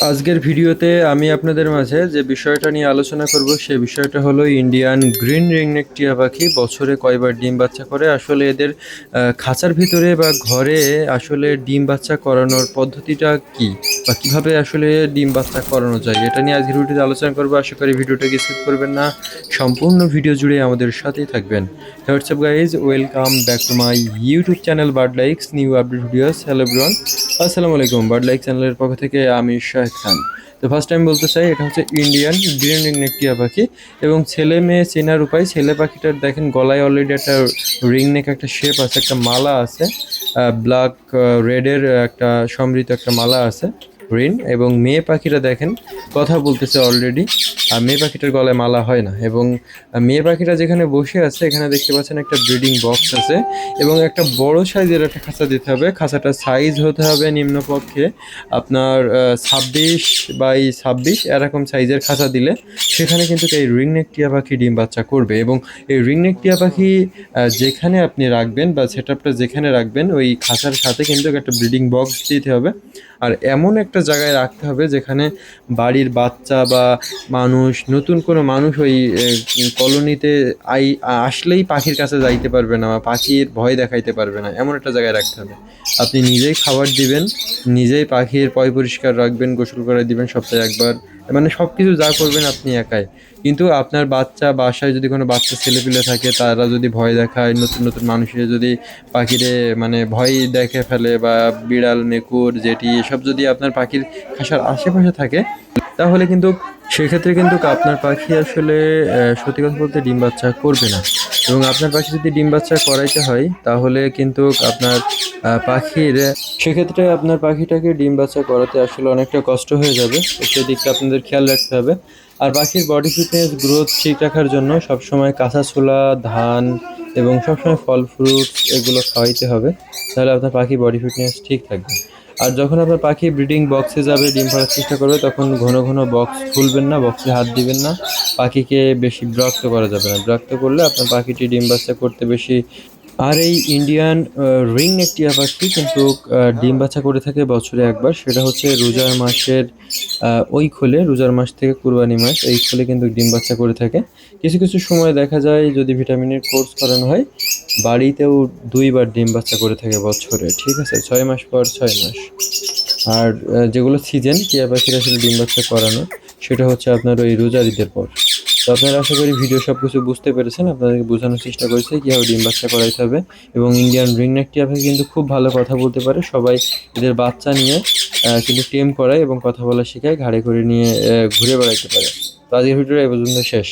আজকের ভিডিওতে আমি আপনাদের মাঝে যে বিষয়টা নিয়ে আলোচনা করব সে বিষয়টা হলো ইন্ডিয়ান গ্রিন রিংনেক টিয়া পাখি বছরে কয়বার ডিম বাচ্চা করে। আসলে এদের খাঁচার ভিতরে বা ঘরে আসলে ডিম বাচ্চা করানোর পদ্ধতিটা কি? বা কীভাবে আসলে ডিম বাচ্চা করানো যায়? এটা নিয়ে আজকের ভিডিওতে আলোচনা করব। আশা করি ভিডিওটাকে স্কিপ করবেন না। সম্পূর্ণ ভিডিও জুড়ে আমাদের সাথেই থাকবেন। WhatsApp guys welcome back to my YouTube channel bird likes new update videos hello ব্রন আসসালামু আলাইকুম বার্ড লাইক চ্যানেলের পক্ষ থেকে আমি শাহেদ খান তো ফার্স্ট টাইম বলতে চাই, এটা হচ্ছে ইন্ডিয়ান গ্রিন রিংনেক টিয়া পাখি। এবং ছেলে মেয়ে চেনার উপায়, ছেলে পাখিটার দেখেন গলায় অলরেডি একটা রিং নেক একটা শেপ আছে, একটা মালা আছে। ব্ল্যাক রেডের একটা, সমৃদ্ধ একটা মালা আছে। রিন এবং মেয়ে পাখিরা দেখেন, কথা বলতেছে অলরেডি আর মেয়ে পাখিটার গলায় মালা হয় না। এবং মেয়ে পাখিটা যেখানে বসে আছে, এখানে দেখতে পাচ্ছেন একটা ব্রিডিং বক্স আছে এবং একটা বড় সাইজের একটা খাঁচা দিতে হবে। খাঁচাটার সাইজ হতে হবে নিম্নপক্ষে। আপনার ছাব্বিশ বাই ছাব্বিশ এরকম সাইজের খাঁচা দিলে সেখানে কিন্তু এই রিংনেক টিয়া পাখি ডিম বাচ্চা করবে। এবং এই রিংনেক টিয়া পাখি যেখানে আপনি রাখবেন বা সেট যেখানে রাখবেন, ওই খাঁচার সাথে কিন্তু একটা ব্রিডিং বক্স দিতে হবে। আর এমন একটা জায়গায় রাখতে হবে যেখানে বাড়ির বাচ্চা বা মানুষ, নতুন কোনো মানুষ ওই কলোনিতে আই, আসলেই পাখির কাছে যাইতে পারবে না বা পাখির ভয় দেখাইতে পারবে না, এমন একটা জায়গায় রাখতে হবে। আপনি নিজেই খাবার দিবেন, নিজেই পাখির পয় পরিষ্কার রাখবেন, গোসল করে দিবেন সপ্তাহে একবার। মানে সব কিছু যা করবেন আপনি একাই। কিন্তু আপনার বাচ্চা বাসায় যদি কোনো বাচ্চা ছেলেপিলে থাকে, তারা যদি ভয় দেখায়, নতুন নতুন মানুষের যদি পাখিরে মানে ভয় দেখে ফেলে বা বিড়াল, মেকুর জেটি এসব যদি আপনার পাখির খাসার আশেপাশে থাকে, তাহলে কিন্তু সেক্ষেত্রে কিন্তু আপনার পাখি আসলে সত্যি কথা বলতে ডিম বাচ্চা করবে না। এবং আপনার পাখি যদি ডিম বাচ্চা করাইতে হয়, তাহলে কিন্তু আপনার পাখির, সেক্ষেত্রে আপনার পাখিটাকে ডিম বাচ্চা করাতে আসলে অনেকটা কষ্ট হয়ে যাবে। তো সেই দিকটা আপনাদের খেয়াল রাখতে হবে। আর পাখির বডি ফিটনেস গ্রোথ ঠিক রাখার জন্য সবসময় কাঁচা ছোলা, ধান এবং সবসময় ফল ফ্রুটস এগুলো খাওয়াইতে হবে। তাহলে আপনার পাখি বডি ফিটনেস ঠিক থাকবে। আর যখন আপনার পাখি ব্রিডিং বক্সে যাবে, ডিম পাড়ার চেষ্টা করবে, তখন ঘন ঘন বক্স খুলবেন না বক্সে হাত দিবেন না। পাখিকে বেশি বিরক্ত করা যাবে না। বিরক্ত করলে আপনার পাখিটি ডিম বাচ্চা করতে বেশি আর এই ইন্ডিয়ান রিং নেক টিয়া কিন্তু ডিম বাচ্চা করে থাকে বছরে একবার। সেটা হচ্ছে রোজার মাসের ওই খোলে, রোজার মাস থেকে কুরবানি মাস, এই খোলে কিন্তু ডিম বাচ্চা করে থাকে। কিছু কিছু সময় দেখা যায় যদি ভিটামিনের কোর্স করানো হয়, বাড়িতেও দুইবার ডিম বাচ্চা করে থাকে বছরে, ঠিক আছে? ছয় মাস পর ছয় মাস। আর যেগুলো সিজন টিয়া পাখির আসলে ডিম বাচ্চা করানো। সেটা হচ্ছে আপনার ওই রোজার ঈদের পর। তো আপনারা আশা করি ভিডিও সব কিছু বুঝতে পেরেছেন, আপনাদেরকে বোঝানোর চেষ্টা করেছে কীভাবে ডিম বাচ্চা করাইতে হবে এবং ইন্ডিয়ান রিংনেকটি আপনাকে কিন্তু খুব ভালো কথা বলতে পারে, সবাই এদের বাচ্চা নিয়ে কিন্তু টেম করায় এবং কথা বলা শেখায়, ঘাড়ে করে নিয়ে ঘুরে বেড়াইতে পারে। তো আজকের ভিডিওটা এই পর্যন্ত শেষ।